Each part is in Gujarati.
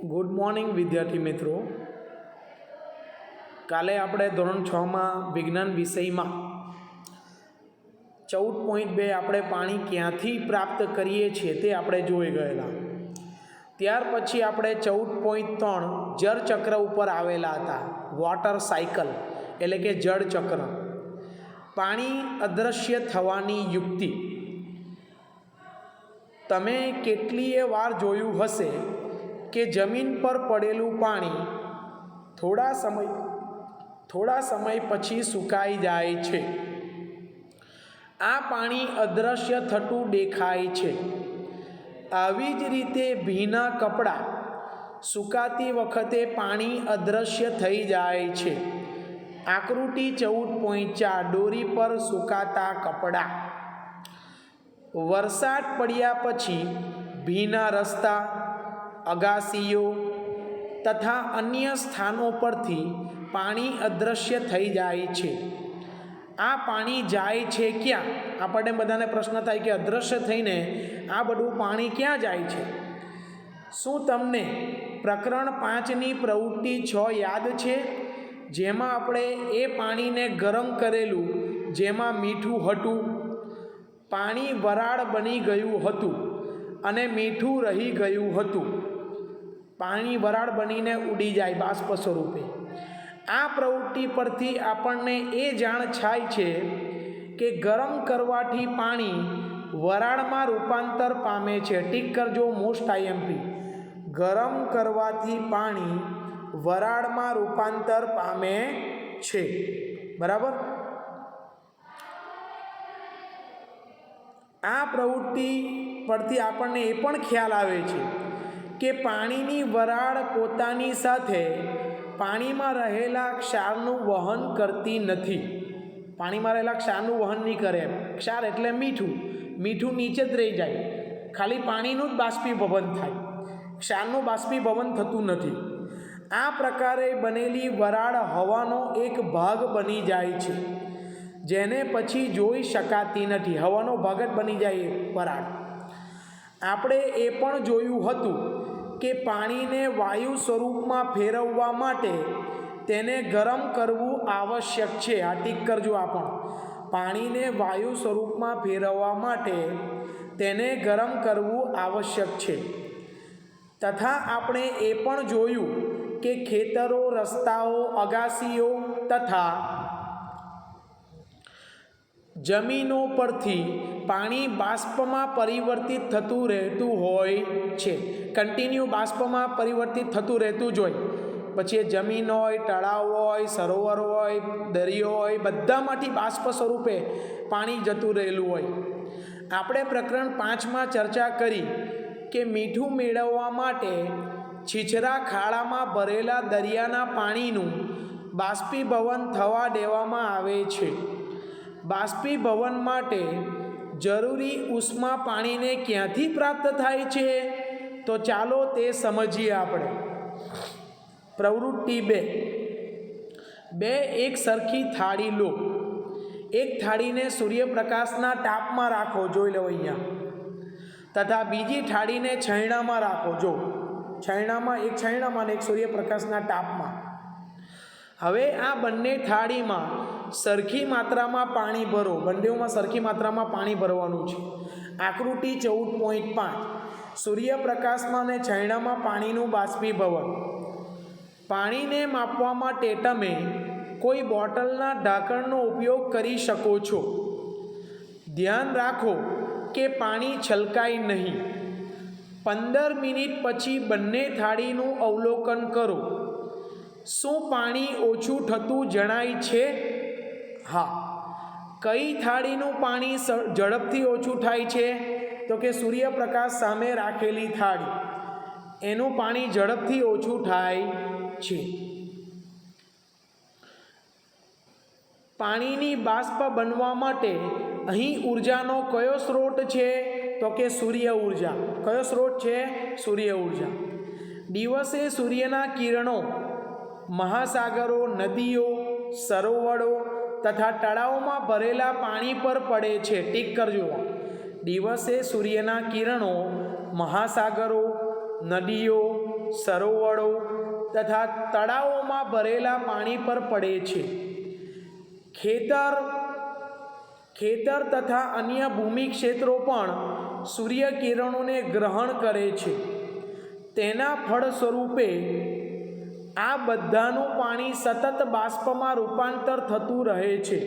ગુડ મોર્નિંગ વિદ્યાર્થી મિત્રો. કાલે આપણે ધોરણ છમાં વિજ્ઞાન વિષયમાં ચૌદ પોઈન્ટ બે આપણે પાણી ક્યાંથી પ્રાપ્ત કરીએ છીએ તે આપણે જોઈ ગયેલા. ત્યાર પછી આપણે ચૌદ પોઈન્ટ ત્રણ જળચક્ર ઉપર આવેલા હતા. વોટર સાયકલ એટલે કે જળચક્ર પાણી અદૃશ્ય થવાની યુક્તિ. તમે કેટલીય વાર જોયું હશે કે જમીન પર પડેલું પાણી થોડા સમય થોડા સમય પછી સુકાઈ જાય છે. આ પાણી અદૃશ્ય થતું દેખાય છે. આવી જ રીતે ભીના કપડાં સુકાતી વખતે પાણી અદૃશ્ય થઈ જાય છે. આકૃતિ ચૌદ પોઈન્ટ ચાર દોરી પર સુકાતા કપડાં. વરસાદ પડ્યા પછી ભીના રસ્તા અગાસીઓ તથા અન્ય સ્થાનો પરથી પાણી અદૃશ્ય થઈ જાય છે. આ પાણી જાય છે ક્યાં? આપણને બધાને પ્રશ્ન થાય કે અદૃશ્ય થઈને આ બધું પાણી ક્યાં જાય છે? શું તમને પ્રકરણ પાંચની પ્રવૃત્તિ છ યાદ છે? જેમાં આપણે એ પાણીને ગરમ કરેલું, જેમાં મીઠું હતું. પાણી વરાળ બની ગયું હતું. અને મીઠું રહી ગયું હતું. પાણી વરાળ બનીને ઉડી જાય બાષ્પ સ્વરૂપે. આ પ્રવૃત્તિ પરથી આપણને એ જાણ છાય છે કે ગરમ કરવાથી પાણી વરાળમાં રૂપાંતર પામે છે. ટીક કરજો મોસ્ટ આઈએમપી ગરમ કરવાથી પાણી વરાળમાં રૂપાંતર પામે છે. બરાબર? આ પ્રવૃત્તિ પરથી આપણને એ પણ ખ્યાલ આવે છે કે પાણીની વરાળ પોતાની સાથે પાણીમાં રહેલા ક્ષારનું વહન કરતી નથી. પાણીમાં રહેલા ક્ષારનું વહન નહીં કરે ક્ષાર એટલે મીઠું. મીઠું નીચે જ રહી જાય. ખાલી પાણીનું જ બાષ્પીભવન થાય. ક્ષારનું બાષ્પીભવન થતું નથી. આ પ્રકારે બનેલી વરાળ હવાનો એક ભાગ બની જાય છે. જેને પછી જોઈ શકાતી નથી. હવાનો ભગત બની જાય વરાળ આપણે એ પણ જોયું હતું કે પાણીને વાયુ સ્વરૂપમાં ફેરવવા માટે તેને ગરમ કરવું આવશ્યક છે. આ ટીક કરજો આ પણ પાણીને વાયુ સ્વરૂપમાં ફેરવવા માટે તેને ગરમ કરવું આવશ્યક છે. તથા આપણે એ પણ જોયું કે ખેતરો, રસ્તાઓ, અગાસીઓ તથા જમીનો પરથી પાણી બાષ્પમાં પરિવર્તિત થતું રહેતું હોય છે. કન્ટિન્યુ બાષ્પમાં પરિવર્તિત થતું રહેતું જ હોય. પછી એ જમીન હોય, તળાવ હોય, સરોવર હોય, દરિયો હોય, બધામાંથી બાષ્પ સ્વરૂપે પાણી જતું રહેલું હોય. આપણે પ્રકરણ પાંચમાં ચર્ચા કરી કે મીઠું મેળવવા માટે છીછરા ખાડામાં ભરેલા દરિયાના પાણીનું બાષ્પીભવન થવા દેવામાં આવે છે. બાષ્પીભવન માટે જરૂરી ઉષ્મા પાણીને ક્યાંથી પ્રાપ્ત થાય છે? તો ચાલો તે સમજીએ આપણે. પ્રવૃત્તિ બે. બે, એક સરખી થાળી લો. એક થાળીને સૂર્યપ્રકાશના તાપમાં રાખો, જોઈ લો અહીંયા. તથા બીજી થાળીને છૈણામાં રાખો, જો. છૈણામાં એક છૈણામાં અને એક સૂર્યપ્રકાશના તાપમાં. હવે આ બંને થાળીમાં સરખી માત્રામાં પાણી ભરો. બંનેઓમાં સરખી માત્રામાં પાણી ભરવાનું છે. આકૃતિ ચૌદ પોઈન્ટ પાંચ. સૂર્યપ્રકાશમાં અને છૈણામાં પાણીનું બાષ્પીભવન. પાણીને માપવા માટે તમે કોઈ બોટલના ઢાંકણનો ઉપયોગ કરી શકો છો. ધ્યાન રાખો કે પાણી છલકાય નહીં. પંદર મિનિટ પછી બંને થાળીનું અવલોકન કરો. શું પાણી ઓછું થતું જણાય છે? હા. કઈ થાળીનું પાણી ઝડપથી ઓછું થાય છે? તો કે સૂર્યપ્રકાશ સામે રાખેલી થાળી. એનું પાણી ઝડપથી ઓછું થાય છે. પાણીની બાષ્પ બનવા માટે અહીં ઉર્જાનો કયો સ્ત્રોત છે? તો કે સૂર્ય ઊર્જા. કયો સ્ત્રોત છે? સૂર્ય ઊર્જા. દિવસે સૂર્યના કિરણો મહાસાગરો, નદીઓ, સરોવરો તથા તળાવોમાં ભરેલા પાણી પર પડે છે. ટીક કરજો. દિવસે સૂર્યના કિરણો મહાસાગરો, નદીઓ, સરોવરો તથા તળાવોમાં ભરેલા પાણી પર પડે છે. ખેતર ખેતર તથા અન્ય ભૂમિ ક્ષેત્રો પણ સૂર્યકિરણોને ગ્રહણ કરે છે. તેના ફળ સ્વરૂપે આ બધાનું પાણી સતત બાષ્પમાં રૂપાંતર થતું રહે છે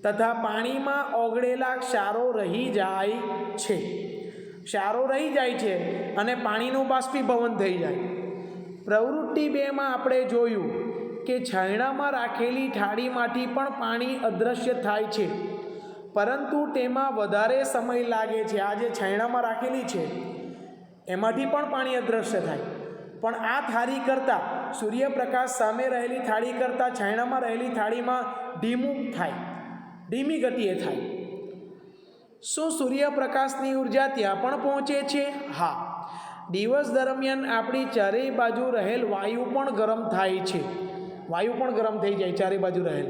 તથા પાણીમાં ઓગળેલા ક્ષારો રહી જાય છે. ક્ષારો રહી જાય છે અને પાણીનું બાષ્પીભવન થઈ જાય. પ્રવૃત્તિ બેમાં આપણે જોયું કે છાયણામાં રાખેલી થાળીમાંથી પણ પાણી અદૃશ્ય થાય છે. પરંતુ તેમાં વધારે સમય લાગે છે. આ જે છાયણામાં રાખેલી છે, એમાંથી પણ પાણી અદૃશ્ય થાય. પણ આ થાળી કરતાં સૂર્યપ્રકાશ સામે રહેલી થાળી કરતાં છાયણામાં રહેલી થાળીમાં ધીમું થાય. ધીમી ગતિએ થાય. શું સૂર્યપ્રકાશની ઊર્જા ત્યાં પણ પહોંચે છે? હા. દિવસ દરમિયાન આપણી ચારેય બાજુ રહેલ વાયુ પણ ગરમ થાય છે. વાયુ પણ ગરમ થઈ જાય ચારે બાજુ રહેલ.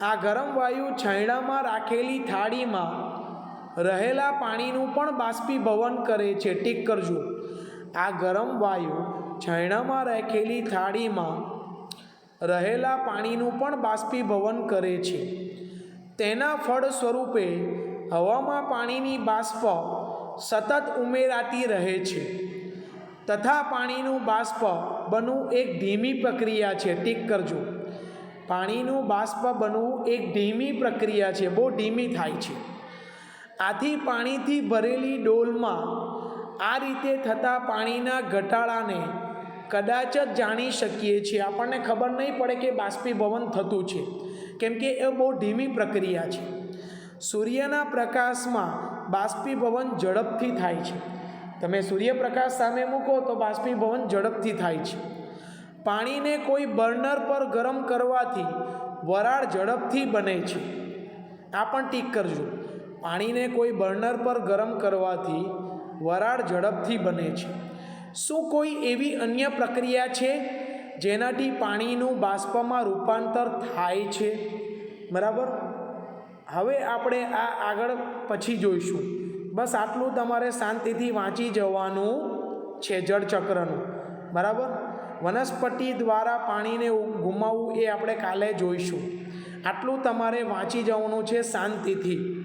આ ગરમ વાયુ છાયણામાં રાખેલી થાળીમાં રહેલા પાણીનું પણ બાષ્પીભવન કરે છે. ટીક કરજો આ ગરમ વાયુ છૈણામાં રાખેલી થાળીમાં રહેલા પાણીનું પણ બાષ્પીભવન કરે છે. તેના ફળ સ્વરૂપે હવામાં પાણીની બાષ્પ સતત ઉમેરાતી રહે છે. તથા પાણીનું બાષ્પ બનવું એક ધીમી પ્રક્રિયા છે. ટીક કરજો. પાણીનું બાષ્પ બનવું એક ધીમી પ્રક્રિયા છે. બહુ ધીમી થાય છે. આથી પાણીથી ભરેલી ડોલમાં આ રીતે થતા પાણીના ઘટાડાને કદાચ જ જાણી શકીએ છીએ. આપણને ખબર નહીં પડે કે બાષ્પીભવન થતું છે. કેમ કે એ બહુ ધીમી પ્રક્રિયા છે. સૂર્યના પ્રકાશમાં બાષ્પીભવન ઝડપથી થાય છે. તમે સૂર્યપ્રકાશ સામે મૂકો તો બાષ્પીભવન ઝડપથી થાય છે. પાણીને કોઈ બર્નર પર ગરમ કરવાથી વરાળ ઝડપથી બને છે. આ પણ ટીક કરજો. પાણીને કોઈ બર્નર પર ગરમ કરવાથી વરાળ ઝડપથી બને છે. શું કોઈ એવી અન્ય પ્રક્રિયા છે જેનાથી પાણીનું બાષ્પમાં રૂપાંતર થાય છે? બરાબર? હવે આપણે આ આગળ પછી જોઈશું. બસ આટલું તમારે શાંતિથી વાંચી જવાનું છે જળચક્રનું. બરાબર? વનસ્પતિ દ્વારા પાણીને ગુમાવવું એ આપણે કાલે જોઈશું. આટલું તમારે વાંચી જવાનું છે શાંતિથી.